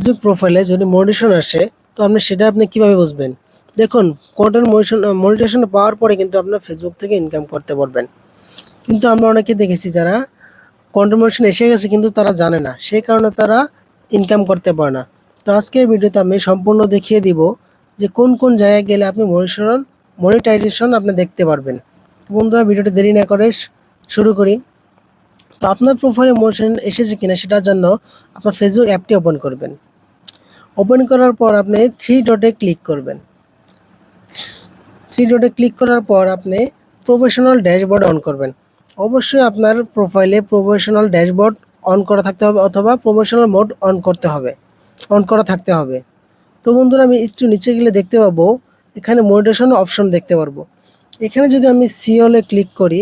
Facebook প্রোফাইলে যদি monetisation আসে, তো আপনি সেটা আপনি কীভাবে বুঝবেন? দেখুন কন্টেন্ট মনিটেশন মনিটেশন পাওয়ার পরে কিন্তু আপনার ফেসবুক থেকে ইনকাম করতে পারবেন। কিন্তু আমরা অনেকে দেখেছি যারা কন্টেন্ট মনিটেশন এসে গেছে কিন্তু তারা জানে না, সেই কারণে তারা ইনকাম করতে পারে না। তো আজকে এই ভিডিওতে আমি সম্পূর্ণ দেখিয়ে দিব যে কোন কোন জায়গায় গেলে আপনি মনিটেশন মনিটাইজেশন আপনি দেখতে পারবেন। বন্ধুরা, ভিডিওটা দেরি না করে শুরু করি। তো আপনার প্রোফাইলে মোশন এসেছে কিনা সেটার জন্য আপনার ফেসবুক অ্যাপটি ওপেন করবেন। ওপেন করার পর আপনি থ্রি ডটে ক্লিক করবেন। থ্রি ডটে ক্লিক করার পর আপনি প্রফেশনাল ড্যাশবোর্ড অন করবেন। অবশ্যই আপনার প্রোফাইলে প্রফেশনাল ড্যাশবোর্ড অন করা থাকতে হবে অথবা প্রফেশনাল মোড অন করতে হবে। অন করা থাকতে হবে। তো বন্ধুরা, আমি একটু নিচে গেলে দেখতে পাবো, এখানে মোডিটেশন অপশন দেখতে পারব। এখানে যদি আমি সিওলে ক্লিক করি,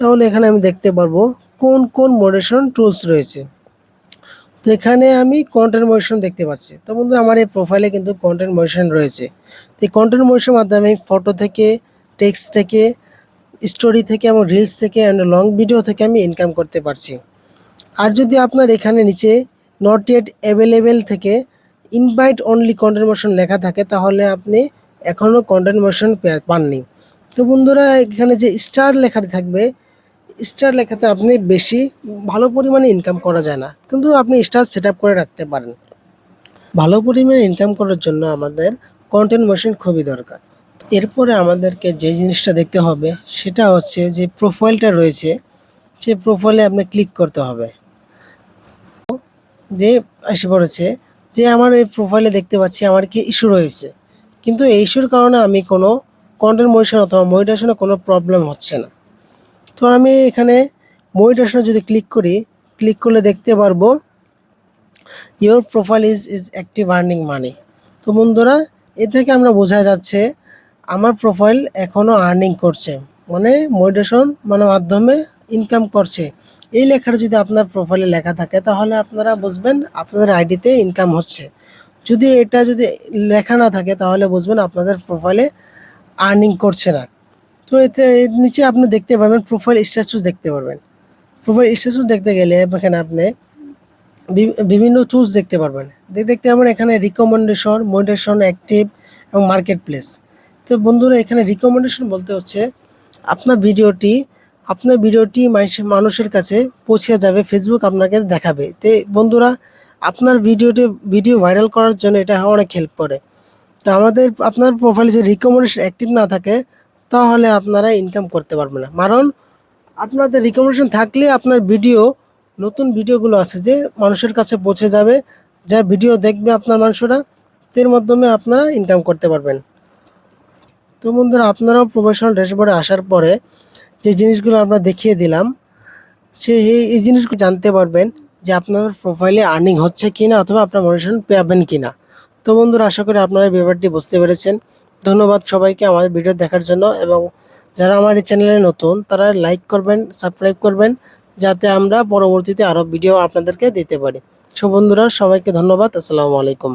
তাহলে এখানে আমি দেখতে পারব কোন কোন মোডেশন টুলস রয়েছে। তো এখানে আমি কন্টেন্ট মোশন দেখতে পাচ্ছি। তো বন্ধু আমার এই প্রোফাইলে কিন্তু কন্টেন্ট মোশন রয়েছে। তো এই কন্টেন্ট মোশনের মাধ্যমে আমি ফটো থেকে টেক্সট থেকে স্টোরি থেকে, এবং রিলস থেকে অ্যান্ড লং ভিডিও থেকে আমি ইনকাম করতে পারছি। আর যদি আপনার এখানে নিচে নট ইয়েট অ্যাভেলেবেল থেকে ইনভাইট অনলি কন্টেন্ট মোশন লেখা থাকে, তাহলে আপনি এখনও কন্টেন্ট মোশন পাননি। তো বন্ধুরা, এখানে যে স্টার লেখাটি থাকবে স্টার লেখাতে আপনি বেশি ভালো পরিমাণে ইনকাম করা যায় না। কিন্তু আপনি স্টার সেট করে রাখতে পারেন। ভালো পরিমাণে ইনকাম করার জন্য আমাদের কন্টেন্ট মেশিন খুবই দরকার। এরপরে আমাদেরকে যে জিনিসটা দেখতে হবে, সেটা হচ্ছে যে প্রোফাইলটা রয়েছে সেই প্রোফাইলে আপনি ক্লিক করতে হবে। যে এসে পড়েছে যে আমার এই প্রোফাইলে দেখতে পাচ্ছি, আমার কি ইস্যু রয়েছে? কিন্তু এই ইস্যুর কারণে আমি কোনো কন্টেন্ট মডিশন অথবা মডিটেশনে কোনো প্রবলেম হচ্ছে না। তো আমি এখানে মনিটেশনে যদি ক্লিক করি, ক্লিক করলে দেখতে পারব your profile is is active earning money তো বন্ধুরা, এ থেকে আমরা বোঝা যাচ্ছে আমার প্রোফাইল এখনও আর্নিং করছে মানে মনিটেশন মানে মাধ্যমে ইনকাম করছে। এই লেখাটা যদি আপনার প্রোফাইলে লেখা থাকে, তাহলে আপনারা বুঝবেন আপনাদের আইডিতে ইনকাম হচ্ছে। যদি এটা যদি লেখা না থাকে, তাহলে বুঝবেন আপনাদের প্রোফাইলে আর্নিং করছে না। তো এতে নিচে আপনি দেখতে পাবেন প্রোফাইল স্ট্যাটাস দেখতে পারবেন। প্রোফাইল স্ট্যাটাস দেখতে গেলে এখানে আপনি বিভিন্ন চুজ দেখতে পারবেন। দেখতে পাবেন এখানে রিকমেন্ডেশন মোটিভেশন অ্যাক্টিভ এবং মার্কেট প্লেস তো বন্ধুরা, এখানে রিকমেন্ডেশন বলতে হচ্ছে, আপনার ভিডিওটি আপনার ভিডিওটি মানুষের কাছে পৌঁছে যাবে ফেসবুক আপনাকে দেখাবে। তো বন্ধুরা, আপনার ভিডিওটি, ভিডিও ভাইরাল করার জন্য এটা অনেক হেল্প করে। তো আমাদের, আপনার প্রোফাইলে যে রিকমেন্ডেশন অ্যাক্টিভ না থাকে তাহলে আপনারা ইনকাম করতে পারবেন না। কারণ আপনাদের রিকমেন্ডেশন থাকলে আপনার ভিডিও নতুন ভিডিওগুলো আছে যে মানুষের কাছে পৌঁছে যাবে, যা ভিডিও দেখবে আপনার মানুষরা, এর মাধ্যমে আপনারা ইনকাম করতে পারবেন। তো বন্ধুরা, আপনারাও প্রফেশনাল ড্যাশবোর্ডে আসার পরে যে জিনিসগুলো আমরা দেখিয়ে দিলাম, সে এই জিনিসগুলো জানতে পারবেন যে আপনার প্রোফাইলে আর্নিং হচ্ছে কিনা অথবা আপনার মোটিভেশন পাবেন কিনা। তো বন্ধুরা, আশা করি আপনারা ব্যাপারটি বুঝতে পেরেছেন। ধন্যবাদ সবাইকে আমার ভিডিও দেখার জন্য এবং যারা আমার এই চ্যানেলে নতুন, তারা লাইক করবেন সাবস্ক্রাইব করবেন, যাতে আমরা পরবর্তীতে আরও ভিডিও আপনাদেরকে দিতে পারি। সব বন্ধুরা, সবাইকে ধন্যবাদ, আসসালামু আলাইকুম।